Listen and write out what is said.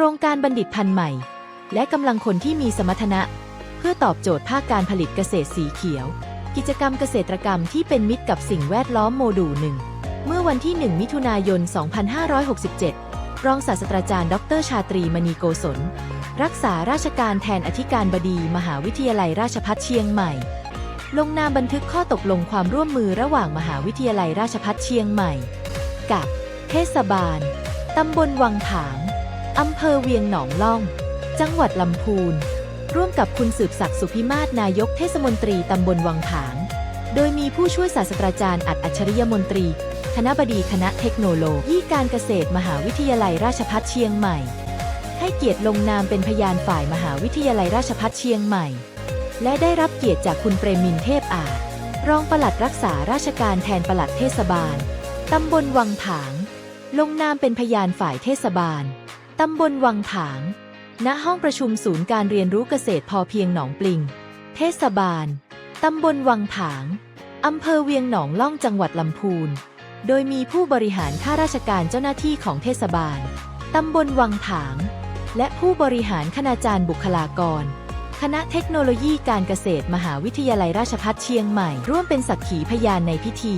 ครงการบัณฑิตพันธุ์ใหม่ และกำลังคนที่มีสมรรถนะ เพื่อตอบโจทย์ภาคการผลิตเกษตรสีเขียว กิจกรรมเกษตรกรรมที่เป็นมิตรกับสิ่งแวดล้อมโมดูลหนึ่งเมื่อวันที่ 1 มิถุนายน 2567 รองศาสตราจารย์ ดรชาตรีมณีโกศล รักษาราชการแทนอธิการบดี มหาวิทยาลัยราชภัฏเชียงใหม่ ลงนามบันทึกข้อตกลงความร่วมมือระหว่างมหาวิทยาลัยราชภัฏเชียงใหม่ กับเทศบาล ตำบลวังผาง อำเภอเวียงหนองล่อง จังหวัดลำพูน ร่วมกับคุณสืบศักดิ์สุพิมาศนายกเทศมนตรีตำบลวังผาง โดยมีผู้ช่วยศาสตราจารย์อัดอัจฉริยมนตรี คณะบดีคณะเทคโนโลยีการเกษตรมหาวิทยาลัยราชภัฏเชียงใหม่ ให้เกียรติลงนามเป็นพยานฝ่ายมหาวิทยาลัยราชภัฏเชียงใหม่ และได้รับเกียรติจากคุณเปรมินเทพอาจรองปลัดรักษาราชการแทนปลัดเทศบาล ตำบลวังผาง ลงนามเป็นพยานฝ่ายเทศบาล ตำบลวังผาง ณ ห้องประชุมศูนย์การเรียนรู้เกษตรพอเพียงหนองปลิง เทศบาล ตำบลวังผาง อำเภอเวียงหนองล่องจังหวัดลำพูน โดยมีผู้บริหารข้าราชการเจ้าหน้าที่ของเทศบาล ตำบลวังผาง และผู้บริหารคณาจารย์บุคลากร คณะเทคโนโลยีการเกษตรมหาวิทยาลัยราชภัฏเชียงใหม่ ร่วมเป็นสักขีพยานในพิธี